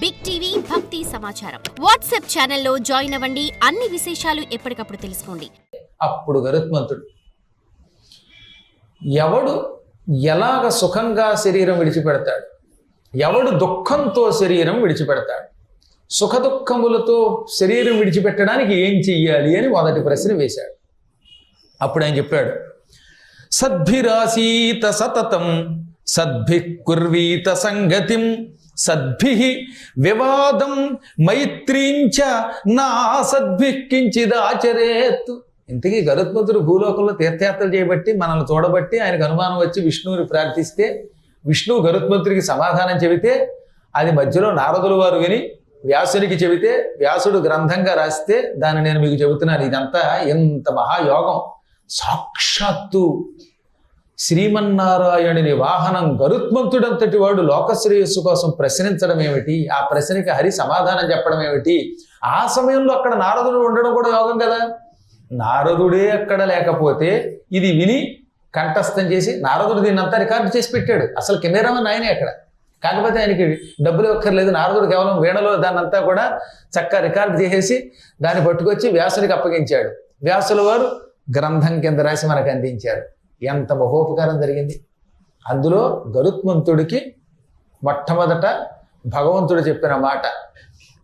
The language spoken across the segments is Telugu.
బిగ్ టీవీ భక్తి సమాచారం వాట్సాప్ ఛానల్లో జాయిన్ అవ్వండి. అన్ని విశేషాలు ఎప్పటికప్పుడు తెలుసుకోండి. అప్పుడు గరుత్మంతుడు ఎవడు ఎలాగ సుఖంగా శరీరం విడిచిపెడతాడు? ఎవడు దుఃఖంతో శరీరం విడిచిపెడతాడు? సుఖ దుఃఖములతో శరీరం విడిచిపెట్టడానికి ఏం చెయ్యాలి అని మొదటి ప్రశ్న వేశాడు. అప్పుడు ఆయన చెప్పాడు సద్భిరాసీత సతతం సద్భి కుర్వీత సంగతిం సద్భి వివాదం మైత్రీంచ నా సద్భి కించిదాచరేత్ ఇంతకీ గరుత్మంతుడు భూలోకంలో తీర్థయాత్రలు చేయబట్టి మనల్ని చూడబట్టి ఆయనకు అనుమానం వచ్చి విష్ణువుని ప్రార్థిస్తే విష్ణువు గరుత్మంతుడికి సమాధానం చెబితే అది మధ్యలో నారదుల వారు విని వ్యాసునికి చెబితే వ్యాసుడు గ్రంథంగా రాస్తే దాన్ని నేను మీకు చెబుతున్నాను. ఇదంతా ఎంత మహాయోగం. సాక్షాత్తు శ్రీమన్నారాయణుని వాహనం గరుత్మంతుడంతటి వాడు లోకశ్రేయస్సు కోసం ప్రశ్నించడం ఏమిటి? ఆ ప్రశ్నకి హరి సమాధానం చెప్పడం ఏమిటి? ఆ సమయంలో అక్కడ నారదుడు ఉండడం కూడా యోగం కదా? నారదుడే అక్కడ లేకపోతే ఇది విని కంఠస్థం చేసి నారదుడు దీన్ని అంతా రికార్డు చేసి పెట్టాడు. అసలు కెమెరామన్ ఆయనే అక్కడ. కాకపోతే ఆయనకి డబ్బులు ఇవ్వక్కర్లేదు నారదుడు కేవలం వీణలో దాన్నంతా కూడా చక్కగా రికార్డు చేసేసి దాన్ని పట్టుకొచ్చి వ్యాసునికి అప్పగించాడు. వ్యాసుల వారు గ్రంథం కింద రాసి మనకు అందించారు. ఎంత మహోపకారం జరిగింది. అందులో గరుత్మంతుడికి మొట్టమొదట భగవంతుడు చెప్పిన మాట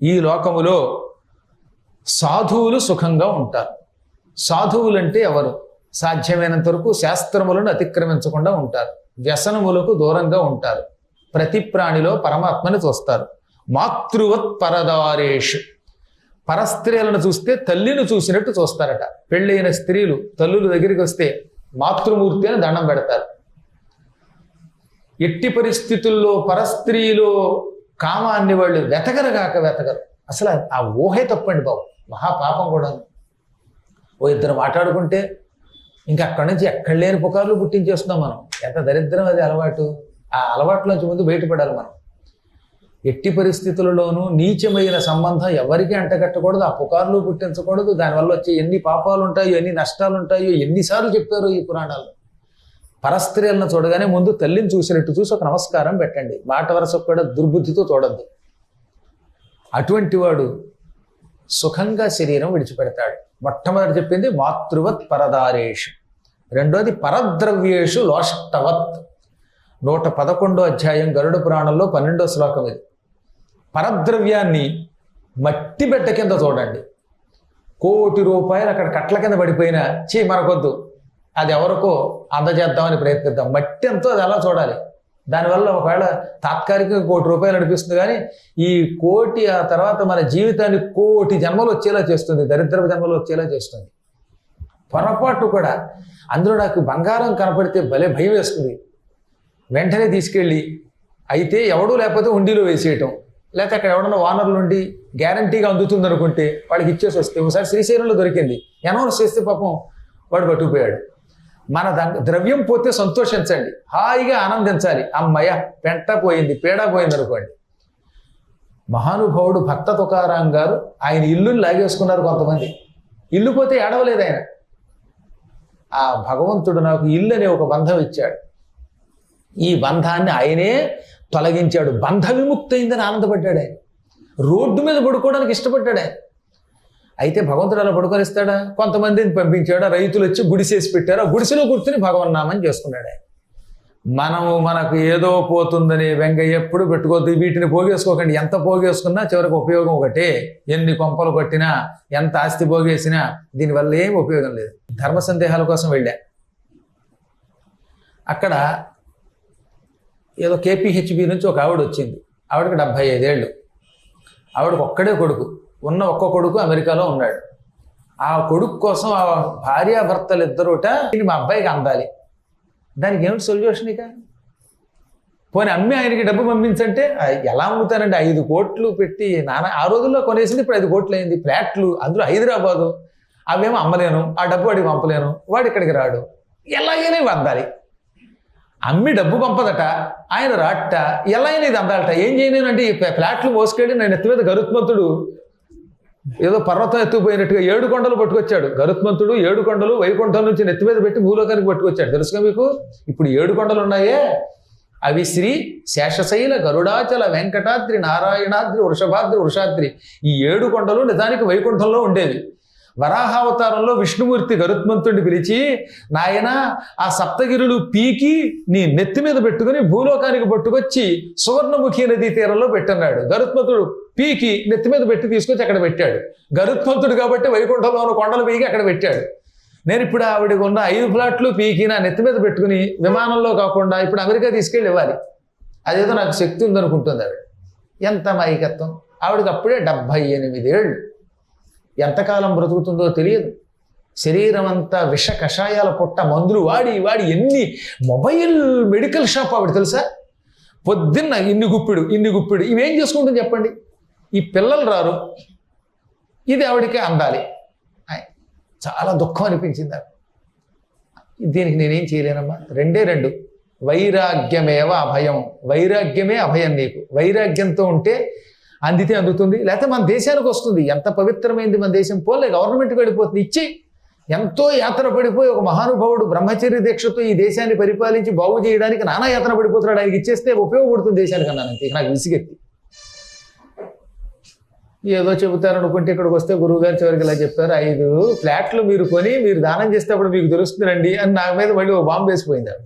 ఈ లోకములో సాధువులు సుఖంగా ఉంటారు. సాధువులంటే ఎవరు? సాధ్యమైనంత వరకు శాస్త్రములను అతిక్రమించకుండా ఉంటారు. వ్యసనములకు దూరంగా ఉంటారు. ప్రతి ప్రాణిలో పరమాత్మని చూస్తారు. మాతృవత్ పరదారేష్ పరస్త్రీలను చూస్తే తల్లిని చూసినట్టు చూస్తారట. పెళ్ళైన స్త్రీలు తల్లుల దగ్గరికి వస్తే మాతృమూర్తి అని దండం పెడతారు. ఎట్టి పరిస్థితుల్లో పరస్త్రీలో కామాన్ని వాళ్ళు వెతకరగాక వెతకరు. అసలు ఆ ఊహే తప్పండి బాబు. మహాపాపం కూడా. ఓ ఇద్దరు మాట్లాడుకుంటే ఇంకా అక్కడి నుంచి ఎక్కడ లేని పుకార్లు పుట్టించేస్తున్నాం మనం. ఎంత దరిద్రం అది అలవాటు. ఆ అలవాట్లోంచి ముందు బయటపడాలి మనం. ఎట్టి పరిస్థితులలోనూ నీచమైన సంబంధం ఎవరికీ అంటగట్టకూడదు ఆ పుకార్లు పుట్టించకూడదు. దానివల్ల వచ్చే ఎన్ని పాపాలు ఉంటాయో ఎన్ని నష్టాలు ఉంటాయో ఎన్నిసార్లు చెప్పారు ఈ పురాణాలు. పరస్త్రీలను చూడగానే ముందు తల్లిని చూసినట్టు చూసి ఒక నమస్కారం పెట్టండి. మాట వరసకు కూడా దుర్బుద్ధితో చూడద్దు. అటువంటి వాడు సుఖంగా శరీరం విడిచిపెడతాడు. మొట్టమొదటి చెప్పింది మాతృవత్ పరదారేషు. రెండోది పరద్రవ్యేషు లోష్టవత్. నూట పదకొండో అధ్యాయం గరుడ పురాణంలో పన్నెండో శ్లోకం ఇది. పరద్రవ్యాన్ని మట్టి బెట్ట కింద చూడండి. కోటి రూపాయలు అక్కడ కట్ల కింద పడిపోయినా చీ మనకొద్దు అది ఎవరికో అందజేద్దామని ప్రయత్నిద్దాం. మట్టి ఎంతో అది అలా చూడాలి? దానివల్ల ఒకవేళ తాత్కాలికంగా కోటి రూపాయలు నడిపిస్తుంది కానీ ఈ కోటి ఆ తర్వాత మన జీవితాన్ని కోటి జన్మలు వచ్చేలా చేస్తుంది దరిద్ర జన్మలు వచ్చేలా చేస్తుంది. పొరపాటు కూడా. అందులో నాకు బంగారం కనపడితే భలే భయం వేస్తుంది. వెంటనే తీసుకెళ్ళి అయితే ఎవడూ లేకపోతే ఉండిలో వేసేయటం. లేకపోతే అక్కడ ఎవడన్నా ఓనర్లు ఉండి గ్యారంటీగా అందుతుంది అనుకుంటే వాడికి ఇచ్చేసి వస్తే ఒకసారి శ్రీశైలంలో దొరికింది. అనౌన్స్ చేస్తే పాపం వాడు పట్టుకుపోయాడు మన దంగ ద్రవ్యం పోతే సంతోషించండి. హాయిగా ఆనందించాలి. అమ్మయ్య పెంట పోయింది పేడ పోయింది అనుకోండి. మహానుభావుడు భక్త తుకారాం గారు ఆయన ఇల్లుని లాగేసుకున్నారు కొంతమంది. ఇల్లు పోతే ఏడవలేదు ఆయన. ఆ భగవంతుడు నాకు ఇల్లు అనే ఒక బంధం ఇచ్చాడు. ఈ బంధాన్ని ఆయనే తొలగించాడు. బంధ విముక్తి అయిందని ఆనందపడ్డాడు. ఆయన రోడ్డు మీద పడుకోవడానికి ఇష్టపడ్డాడు. ఆయన అయితే భగవంతుడు అలా పడుకొనిస్తాడా? కొంతమందిని పంపించాడు? రైతులు వచ్చి గుడిసేసి పెట్టారు? ఆ గుడిసెలో కూర్చుని భగవన్నామని చేసుకున్నాడు. ఆయన మనము మనకు ఏదో పోతుందని వెంగ ఎప్పుడు పెట్టుకోవద్దు. వీటిని పోగేసుకోకండి. ఎంత పోగేసుకున్నా చివరికి ఉపయోగం ఒకటే. ఎన్ని కొంపలు కొట్టినా ఎంత ఆస్తి పోగేసినా దీనివల్ల ఏం ఉపయోగం లేదు. ధర్మ సందేహాల కోసం వెళ్ళా. అక్కడ ఏదో కేపీహెచ్బి నుంచి ఒక ఆవిడ వచ్చింది. ఆవిడకి డెబ్భై ఐదేళ్ళు. ఆవిడకి ఒక్కడే కొడుకు. ఉన్న ఒక్క కొడుకు అమెరికాలో ఉన్నాడు. ఆ కొడుకు కోసం ఆ భార్యాభర్తలు ఇద్దరుట "ఇది మా అబ్బాయికి అందాలి. దానికి ఏమిటి సొల్యూషన్ ఇక? పోనీ అమ్మి ఆయనకి డబ్బు పంపించంటే "ఆ, ఎలా అమ్ముతానండి ఐదు కోట్లు పెట్టి నాన్న ఆ రోజుల్లో కొనేసింది ఇప్పుడు ఐదు కోట్లు అయింది. ఫ్లాట్లు అందులో హైదరాబాదు. అవేమో అమ్మలేను ఆ డబ్బు వాడికి పంపలేను వాడు ఇక్కడికి రాడు. ఎలాగైనా ఇవి అందాలి. అమ్మి డబ్బు పంపదట ఆయన రాట ఎలా అయినా ఇది అందాలట ఏం చేయలేనంటే ఈ ఫ్లాట్లు మోసుకెళ్ళి నేను ఎత్తి మీద గరుత్మంతుడు ఏదో పర్వతం ఎత్తుకుపోయినట్టుగా ఏడు కొండలు పట్టుకొచ్చాడు. గరుత్మంతుడు ఏడు కొండలు వైకుంఠం నుంచి నెత్తి మీద పెట్టి భూలోకానికి పట్టుకొచ్చాడు. తెలుసుగా మీకు? ఇప్పుడు ఏడు కొండలు ఉన్నాయే. అవి శ్రీ శేషశైల గరుడాచల వెంకటాద్రి నారాయణాద్రి వృషభాద్రి వృషాద్రి. ఈ ఏడు కొండలు నిజానికి వైకుంఠంలో ఉండేవి. వరాహావతారంలో విష్ణుమూర్తి గరుత్మంతుడిని పిలిచి నాయన ఆ సప్తగిరులు పీకి నీ నెత్తి మీద పెట్టుకుని భూలోకానికి పట్టుకొచ్చి సువర్ణముఖి నదీ తీరంలో పెట్టన్నాడు. గరుత్మంతుడు పీకి నెత్తి మీద పెట్టి తీసుకొచ్చి అక్కడ పెట్టాడు. గరుత్మంతుడు కాబట్టి వైకుంఠంలో ఉన్న కొండలు పీకి అక్కడ పెట్టాడు. నేను ఇప్పుడు ఆవిడకు ఉన్న ఐదు ఫ్లాట్లు పీకి నా నెత్తి మీద పెట్టుకుని విమానంలో కాకుండా ఇప్పుడు అమెరికా తీసుకెళ్ళి ఇవ్వాలి. అదేదో నాకు శక్తి ఉందనుకుంటుంది ఆవిడ. ఎంత మైకత్వం ఆవిడకి అప్పుడే డెబ్భై ఎనిమిదేళ్ళు. ఎంతకాలం బ్రతుకుతుందో తెలియదు. శరీరం అంతా విష కషాయాల పుట్ట మందులు వాడి వాడి ఎన్ని మొబైల్ మెడికల్ షాప్ ఆవిడ తెలుసా? పొద్దున్న ఇన్ని గుప్పిడు ఇన్ని గుప్పిడు ఇవేం చేసుకుంటుంది చెప్పండి? ఈ పిల్లలు రారు. ఇది ఆవిడకే అందాలి. చాలా దుఃఖం అనిపించింది దీనికి నేనేం చేయలేనమ్మా? రెండే రెండు. వైరాగ్యమేవ అభయం. వైరాగ్యమే అభయం నీకు. వైరాగ్యంతో ఉంటే అందితే అందుతుంది. లేకపోతే మన దేశానికి వస్తుంది. ఎంత పవిత్రమైంది మన దేశం. పోలే గవర్నమెంట్కి వెళ్ళిపోతుంది. ఇచ్చి ఎంతో యాత్ర పడిపోయి ఒక మహానుభావుడు బ్రహ్మచర్య దీక్షతో ఈ దేశాన్ని పరిపాలించి బాగు చేయడానికి నానా యాత్ర పడిపోతున్నాడు. ఆయనకి ఇచ్చేస్తే ఉపయోగపడుతుంది దేశానికి అన్నాను నాకు విసిగెత్తి. ఏదో చెబుతారు అనుకుంటే ఇక్కడికి వస్తే గురువు గారు చివరికి ఇలా చెప్పారు ఐదు ఫ్లాట్లు మీరు కొని మీరు దానం చేస్తే అప్పుడు మీకు తెలుస్తుందండి అని నా మీద మళ్ళీ ఒక బాంబు వేసిపోయింది ఆవిడ.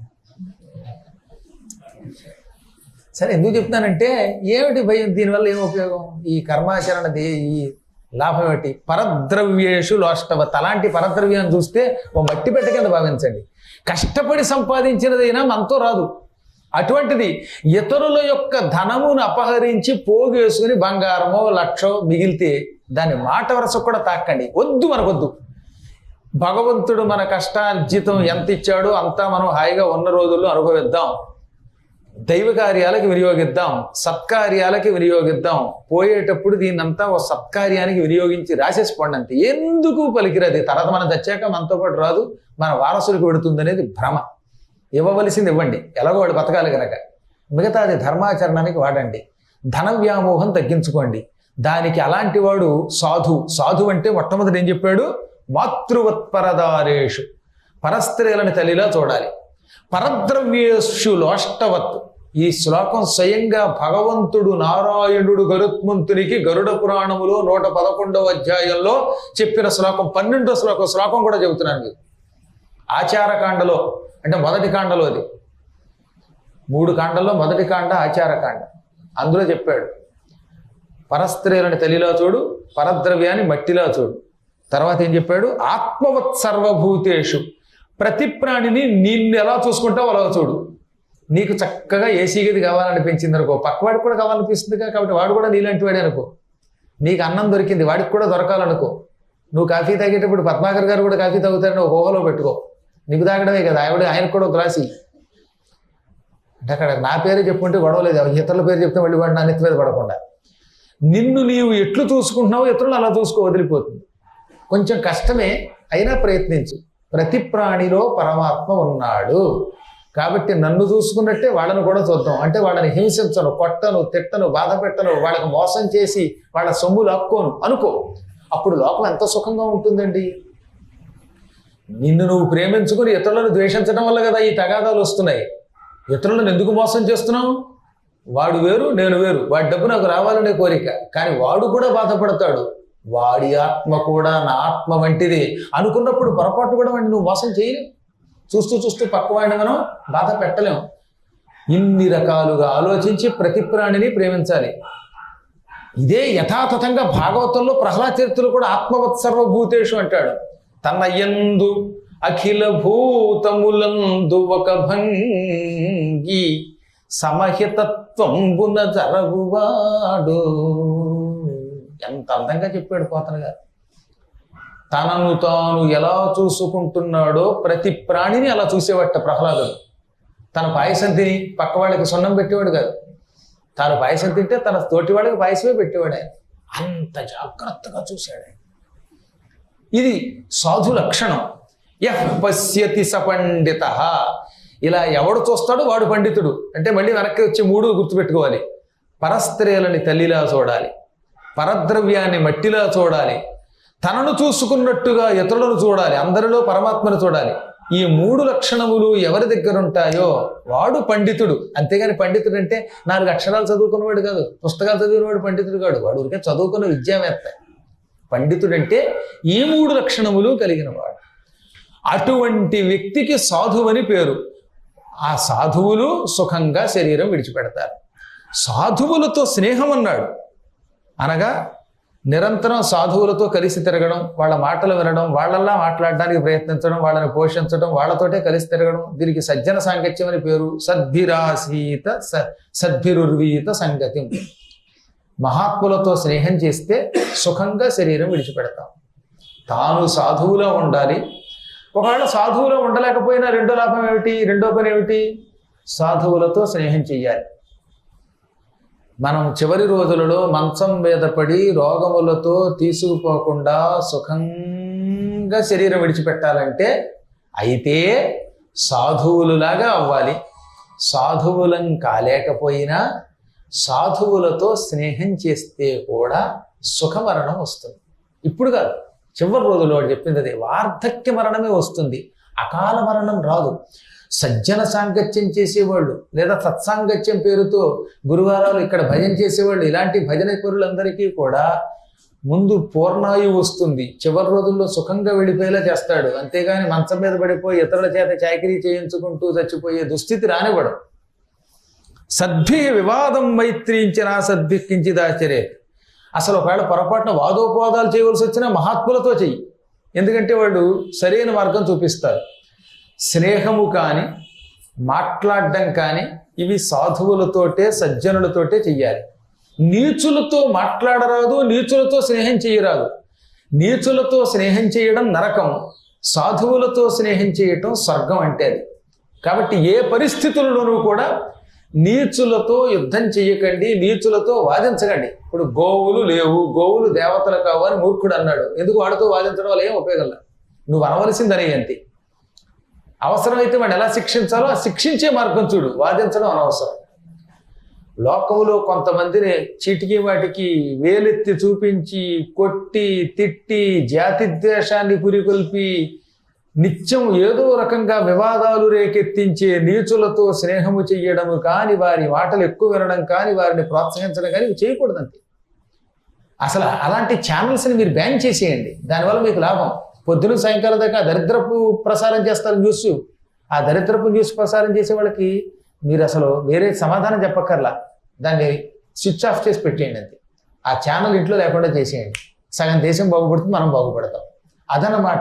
సరే ఎందుకు చెప్తానంటే ఏమిటి భయం? దీనివల్ల ఏం ఉపయోగం? ఈ కర్మాచరణది ఈ లాభం ఏమిటి? పరద్రవ్యేషు లోష్టవత్. అలాంటి పరద్రవ్యాన్ని చూస్తే ఓ మట్టి పెట్ట కింద భావించండి. కష్టపడి సంపాదించినదైనా మనతో రాదు. అటువంటిది ఇతరుల యొక్క ధనమును అపహరించి పోగేసుకుని బంగారమో లక్షో మిగిలితే దాని మాట వరస కూడా తాకండి. వద్దు మనకొద్దు. భగవంతుడు మన కష్టార్జితం ఎంత ఇచ్చాడో అంతా మనం హాయిగా ఉన్న రోజుల్లో అనుభవిద్దాం. దైవ కార్యాలకు వినియోగిద్దాం సత్కార్యాలకి వినియోగిద్దాం. పోయేటప్పుడు దీన్నంతా ఓ సత్కార్యానికి వినియోగించి రాసేసుకోండి అంతే. ఎందుకు పలికిరది? తర్వాత మనం తెచ్చాక మనతో పాటు రాదు మన వారసులకు పెడుతుంది అనేది భ్రమ. ఇవ్వవలసింది ఇవ్వండి. ఎలాగో వాడు బతకాలి కనుక మిగతాది ధర్మాచరణానికి వాడండి. ధన వ్యామోహం తగ్గించుకోండి. దానికి అలాంటి వాడు సాధు. సాధు అంటే మొట్టమొదటి ఏం చెప్పాడు? మాతృవత్పరదారేషు. పరస్త్రీలను తల్లిలా చూడాలి. పరద్రవ్యేషు లోష్టవత్తు ఈ శ్లోకం స్వయంగా భగవంతుడు నారాయణుడు గరుత్మంతునికి గరుడ పురాణములో నూట పదకొండవ అధ్యాయంలో చెప్పిన శ్లోకం పన్నెండో శ్లోకం శ్లోకం కూడా చెబుతున్నాను మీకు. ఆచారకాండలో అంటే మొదటి కాండలో అది. మూడు కాండల్లో మొదటి కాండ ఆచారకాండ. అందులో చెప్పాడు పరస్త్రీలని తల్లిలా చూడు పరద్రవ్యాన్ని మట్టిలా చూడు. తర్వాత ఏం చెప్పాడు? ఆత్మవత్ సర్వభూతేషు ప్రతి ప్రాణిని నిన్ను ఎలా చూసుకుంటావు అలా చూడు. నీకు చక్కగా ఏసీ గది కావాలనిపించింది అనుకో. పక్కవాడికి కూడా కావాలనిపిస్తుంది కాబట్టి వాడు కూడా నీలాంటి వాడే అనుకో. నీకు అన్నం దొరికింది వాడికి కూడా దొరకాలనుకో. నువ్వు కాఫీ తాగేటప్పుడు పద్మాకర్ గారు కూడా కాఫీ తాగుతారని ఒక ఊహలో పెట్టుకో. నీకు తాగడమే కదా ఆవిడ ఆయనకు కూడా ఒక గ్లాసి అంటే అక్కడ నా పేరు చెప్పుకుంటే గొడవ లేదు. ఇతరుల పేరు చెప్తే మళ్ళీ వాడు నా నెత్తి మీద పడకుండా. నిన్ను నీవు ఎట్లు చూసుకుంటున్నావో ఇతరులు అలా చూసుకో వదిలిపోతుంది. కొంచెం కష్టమే అయినా ప్రయత్నించు. ప్రతి ప్రాణిలో పరమాత్మ ఉన్నాడు. కాబట్టి నన్ను చూసుకున్నట్టే వాళ్ళని కూడా చూద్దాం. అంటే వాళ్ళని హింసించను కొట్టను తిట్టను బాధ పెట్టను వాళ్ళకి మోసం చేసి వాళ్ళ సొమ్ము లాక్కోను. అనుకో అప్పుడు లోకం ఎంత సుఖంగా ఉంటుందండి? నిన్ను నువ్వు ప్రేమించుకుని ఇతరులను ద్వేషించడం వల్ల కదా ఈ తగాదాలు వస్తున్నాయి. ఇతరులను ఎందుకు మోసం చేస్తున్నావు? వాడు వేరు నేను వేరు. వాడి డబ్బు నాకు రావాలనే కోరిక. కానీ వాడు కూడా బాధపడతాడు. వాడి ఆత్మ కూడా నా ఆత్మ వంటిది. అనుకున్నప్పుడు పొరపాటు కూడా వాడిని నువ్వు మోసం చేయలేవు. చూస్తూ చూస్తూ పక్కవాడిని మనం బాధ పెట్టలేము. ఇన్ని రకాలుగా ఆలోచించి ప్రతి ప్రాణిని ప్రేమించాలి. ఇదే యథాతథంగా భాగవతంలో ప్రహ్లాద చరిత్రలు కూడా ఆత్మవత్ సర్వభూతేషు అంటాడు. తన యందు అఖిల భూతములందు ఒక భంగి సమహితత్వంబున జరగువాడు. ఎంత అందంగా చెప్పాడు పోతన గారు. తనను తాను ఎలా చూసుకుంటున్నాడో ప్రతి ప్రాణిని అలా చూసేవట ప్రహ్లాదుడు. తన పాయసం తిని పక్క వాళ్ళకి సున్నం పెట్టేవాడు కాదు. తాను పాయసం తింటే తన తోటి వాళ్ళకి పాయసమే పెట్టేవాడు ఆయన. అంత జాగ్రత్తగా చూశాడు ఆయన. ఇది సాధు లక్షణం. యహ్ పశ్యతి సపండిత ఇలా ఎవడు చూస్తాడో వాడు పండితుడు. అంటే మళ్ళీ వెనక్కి వచ్చి మూడు గుర్తుపెట్టుకోవాలి. పరస్త్రీలని తల్లిలా చూడాలి. పరద్రవ్యాన్ని మట్టిలా చూడాలి. తనను చూసుకున్నట్టుగా ఇతరులను చూడాలి అందరిలో పరమాత్మను చూడాలి. ఈ మూడు లక్షణములు ఎవరి దగ్గర ఉంటాయో వాడు పండితుడు. అంతేగాని పండితుడు అంటే నాలుగు అక్షరాలు చదువుకున్నవాడు కాదు పుస్తకాలు చదివినవాడు పండితుడు కాడు. వాడు ఊరికే చదువుకున్న విద్యావేత్త. పండితుడు అంటే ఈ మూడు లక్షణములు కలిగిన వాడు. అటువంటి వ్యక్తికి సాధువని పేరు. ఆ సాధువులు సుఖంగా శరీరం విడిచిపెడతారు. సాధువులతో స్నేహం అన్నాడు. అనగా నిరంతరం సాధువులతో కలిసి తిరగడం వాళ్ళ మాటలు వినడం వాళ్ళల్లా మాట్లాడడానికి ప్రయత్నించడం వాళ్ళని పోషించడం వాళ్ళతోటే కలిసి తిరగడం దీనికి సజ్జన సాంగత్యం అని పేరు. సద్భిరాసీత స సద్భిరుర్వీత సంగతి. మహాత్ములతో స్నేహం చేస్తే సుఖంగా శరీరం విడిచిపెడతాం. తాను సాధువులో ఉండాలి. ఒకవేళ సాధువులో ఉండలేకపోయినా రెండో లాభం ఏమిటి? రెండో పని ఏమిటి? సాధువులతో స్నేహం చెయ్యాలి. మనం చివరి రోజులలో మంచం మీద పడి రోగములతో తీసుకుపోకుండా సుఖంగా శరీరం విడిచిపెట్టాలంటే అయితే సాధువులులాగా అవ్వాలి. సాధువులం కాలేకపోయినా సాధువులతో స్నేహం చేస్తే కూడా సుఖమరణం వస్తుంది. ఇప్పుడు కాదు చివరి రోజుల్లో వాడు చెప్పింది అదే వార్ధక్య మరణమే వస్తుంది. అకాల మరణం రాదు. సజ్జన సాంగత్యం చేసేవాళ్ళు లేదా సత్సాంగత్యం పేరుతో గురువారాలు ఇక్కడ భజన చేసేవాళ్ళు. ఇలాంటి భజన పరులందరికీ కూడా ముందు పూర్ణాయు వస్తుంది. చివరి రోజుల్లో సుఖంగా వెళ్ళిపోయేలా చేస్తాడు. అంతేగాని మంచం మీద పడిపోయి ఇతరుల చేత చాకరీ చేయించుకుంటూ చచ్చిపోయే దుస్థితి రానివ్వడం. సద్భి వివాదం మైత్రించిన సద్భిక్కించిదాచరే అసలు ఒకవేళ పొరపాటున వాదోపవాదాలు చేయవలసి వచ్చినా మహాత్ములతో చెయ్యి. ఎందుకంటే వాళ్ళు సరైన మార్గం చూపిస్తారు. స్నేహము కానీ మాట్లాడడం కానీ ఇవి సాధువులతోటే సజ్జనులతోటే చెయ్యాలి. నీచులతో మాట్లాడరాదు నీచులతో స్నేహం చేయరాదు నీచులతో స్నేహం చేయడం నరకం సాధువులతో స్నేహం చేయటం స్వర్గం అంటే అది కాబట్టి ఏ పరిస్థితుల్లోనూ కూడా నీచులతో యుద్ధం చేయకండి నీచులతో వాదించకండి. ఇప్పుడు గోవులు లేవు గోవులు దేవతలు కావు అని మూర్ఖుడు అన్నాడు. ఎందుకు వాడితో వాదించడం వల్ల ఏం ఉపయోగం లేదు? నువ్వు అనవలసిందని అంతే అవసరమైతే వాడిని ఎలా శిక్షించాలో ఆ శిక్షించే మార్గం చూడు. వాదించడం అనవసరం. లోకంలో కొంతమందిని చీటికి వాటికి వేలెత్తి చూపించి కొట్టి తిట్టి జాతి ద్వేషాన్ని పురికొల్పి నిత్యం ఏదో రకంగా వివాదాలు రేకెత్తించే నీచులతో స్నేహము చెయ్యడము కాని వారి మాటలు ఎక్కువ వినడం కానీ వారిని ప్రోత్సహించడం కానీ ఇవి చేయకూడదంతే. అసలు అలాంటి ఛానల్స్ని మీరు బ్యాన్ చేసేయండి. దానివల్ల మీకు లాభం. పొద్దున సాయంకాలం దాకా దరిద్రపు ప్రసారం చేస్తారు న్యూస్. ఆ దరిద్రపు న్యూస్ ప్రసారం చేసే వాళ్ళకి మీరు అసలు వేరే సమాధానం చెప్పక్కర్లా. దాన్ని స్విచ్ ఆఫ్ చేసి పెట్టేయండి అంతే. ఆ ఛానల్ ఇంట్లో లేకుండా చేసేయండి. సగం దేశం బాగుపడుతుంది మనం బాగుపడతాం. అదనమాట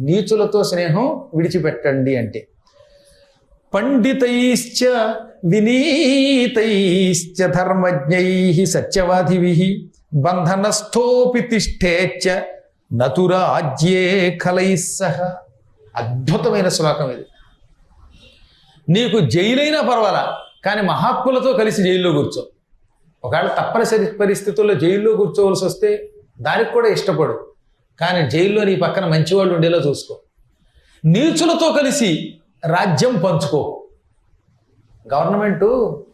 నీచులతో స్నేహం విడిచిపెట్టండి అంటే. పండితైశ్చ వినీతైశ్చ ధర్మజ్ఞై సత్యవాదివి బంధనస్థోపి తిష్టేచ్చ నతురాజ్యే కలై సహ. అద్భుతమైన శ్లోకం ఇది. నీకు జైలైనా పర్వాలా కానీ మహాత్ములతో కలిసి జైల్లో కూర్చో. ఒకవేళ తప్పనిసరి పరిస్థితుల్లో జైల్లో కూర్చోవలసి వస్తే దానికి కూడా ఇష్టపడు కానీ జైల్లో నీ పక్కన మంచివాళ్ళు ఉండేలా చూసుకో. నీచులతో కలిసి రాజ్యం పంచుకో. గవర్నమెంటు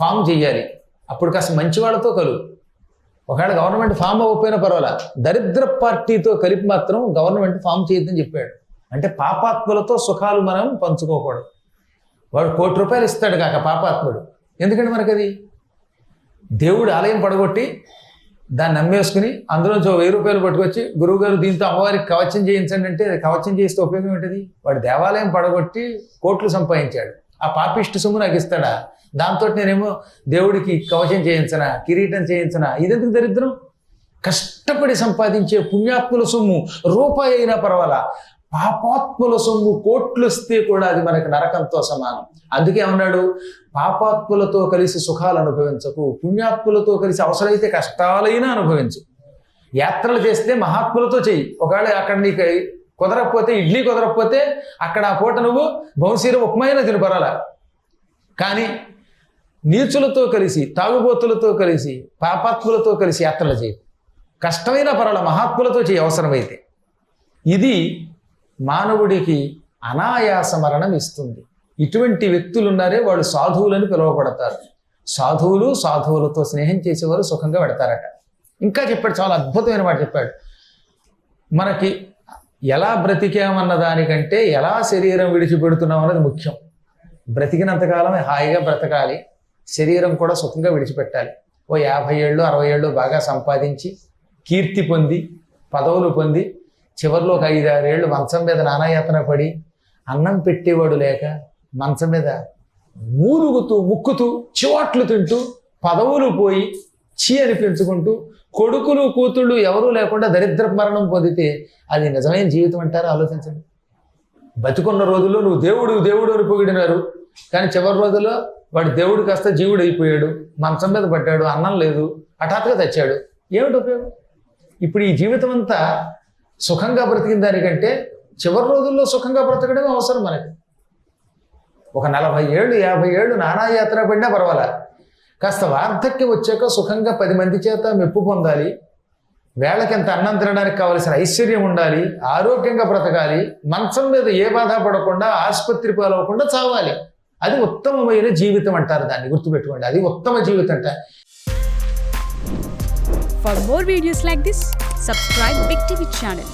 ఫామ్ చేయాలి అప్పుడు కాస్త మంచివాళ్ళతో కలువు ఒకవేళ గవర్నమెంట్ ఫామ్ అవ్వకపోయినా పర్వాలా. దరిద్ర పార్టీతో కలిపి మాత్రం గవర్నమెంట్ ఫామ్ చేయొద్దని చెప్పాడు. అంటే పాపాత్ములతో సుఖాలు మనం పంచుకోకూడదు. వాడు కోటి రూపాయలు ఇస్తాడు కాక పాపాత్ముడు. ఎందుకంటే అది దేవుడు ఆలయం పడగొట్టి దాన్ని నమ్మేసుకుని అందులోంచి వెయ్యి రూపాయలు పట్టుకొచ్చి గురువుగారు దీంతో అమ్మవారికి కవచం చేయించండి అంటే కవచం చేస్తే ఉపయోగం ఏంటది వాడు దేవాలయం పడగొట్టి కోట్లు సంపాదించాడు. ఆ పాపిష్టి సొమ్ము నాకు ఇస్తాడా? దాంతో నేనేమో దేవుడికి కవచం చేయించనా కిరీటం చేయించనా? ఇదెందుకు దరిద్రం? కష్టపడి సంపాదించే పుణ్యాత్ముల సొమ్ము రూపాయి అయినా పర్వాలా? పాపాత్ముల సొమ్ము కోట్లు వస్తే కూడా అది మనకి నరకంతో సమానం. అందుకే ఏమన్నాడు? పాపాత్ములతో కలిసి సుఖాలు అనుభవించకు పుణ్యాత్ములతో కలిసి అవసరమైతే కష్టాలైనా అనుభవించు. యాత్రలు చేస్తే మహాత్ములతో చెయ్యి. ఒకవేళ అక్కడ నీకు కుదరకపోతే ఇడ్లీ కుదరకపోతే అక్కడ ఆ పూట నువ్వు బౌన్సీర ఉప్మైనా తినపరాల కానీ నీచులతో కలిసి తాగుబోతులతో కలిసి పాపాత్ములతో కలిసి యాత్రలు చేయి. కష్టమైన పరల మహాత్ములతో చేయి అవసరమైతే. ఇది మానవుడికి అనాయాస మరణం ఇస్తుంది. ఇటువంటి వ్యక్తులు ఉన్నారే వాళ్ళు సాధువులని పిలువబడతారు. సాధువులు సాధువులతో స్నేహం చేసేవారు సుఖంగా పెడతారట. ఇంకా చెప్పాడు చాలా అద్భుతమైన మాట చెప్పాడు. మనకి ఎలా బ్రతికామన్న దానికంటే ఎలా శరీరం విడిచిపెడుతున్నాం అన్నది ముఖ్యం బ్రతికినంతకాలమే హాయిగా బ్రతకాలి. శరీరం కూడా సుఖంగా విడిచిపెట్టాలి. ఓ యాభై ఏళ్ళు అరవై ఏళ్ళు బాగా సంపాదించి కీర్తి పొంది పదవులు పొంది చివరిలో ఒక ఐదారేళ్ళు మంచం మీద నానాయాతన పడి అన్నం పెట్టేవాడు లేక మంచం మీద మూలుగుతూ ముక్కుతూ చివాట్లు తింటూ పదవులు పోయి చీ అనిపించుకుంటూ కొడుకులు కూతుళ్ళు ఎవరూ లేకుండా దరిద్ర మరణం పొందితే అది నిజమైన జీవితం అంటారా? ఆలోచించండి. బతుకున్న రోజుల్లో నువ్వు దేవుడు దేవుడు అని పొగిడినారు. కానీ చివరి రోజుల్లో వాడు దేవుడు కాస్త జీవుడు అయిపోయాడు మంచం మీద పడ్డాడు అన్నం లేదు హఠాత్తుగా తెచ్చాడు. ఏమిటి ఉపయోగం? ఇప్పుడు ఈ జీవితం అంతా సుఖంగా బ్రతికిన దానికంటే చివరి రోజుల్లో సుఖంగా బ్రతకడం అవసరం మనకి. ఒక నలభై ఏళ్ళు యాభై ఏళ్ళు నానా యాత్ర పడినా పర్వాలా? కాస్త వార్ధక్యం వచ్చాక సుఖంగా పది మంది చేత మెప్పు పొందాలి వేళకింత అన్నం తినడానికి కావలసిన ఐశ్వర్యం ఉండాలి ఆరోగ్యంగా బ్రతకాలి మంచం మీద ఏ బాధ పడకుండా ఆసుపత్రి పాలవకుండా చావాలి. అది ఉత్తమమైన జీవితం అంటారు దాన్ని గుర్తుపెట్టుకోండి అది ఉత్తమ జీవితం అంటే for more videos like this subscribe Big TV channel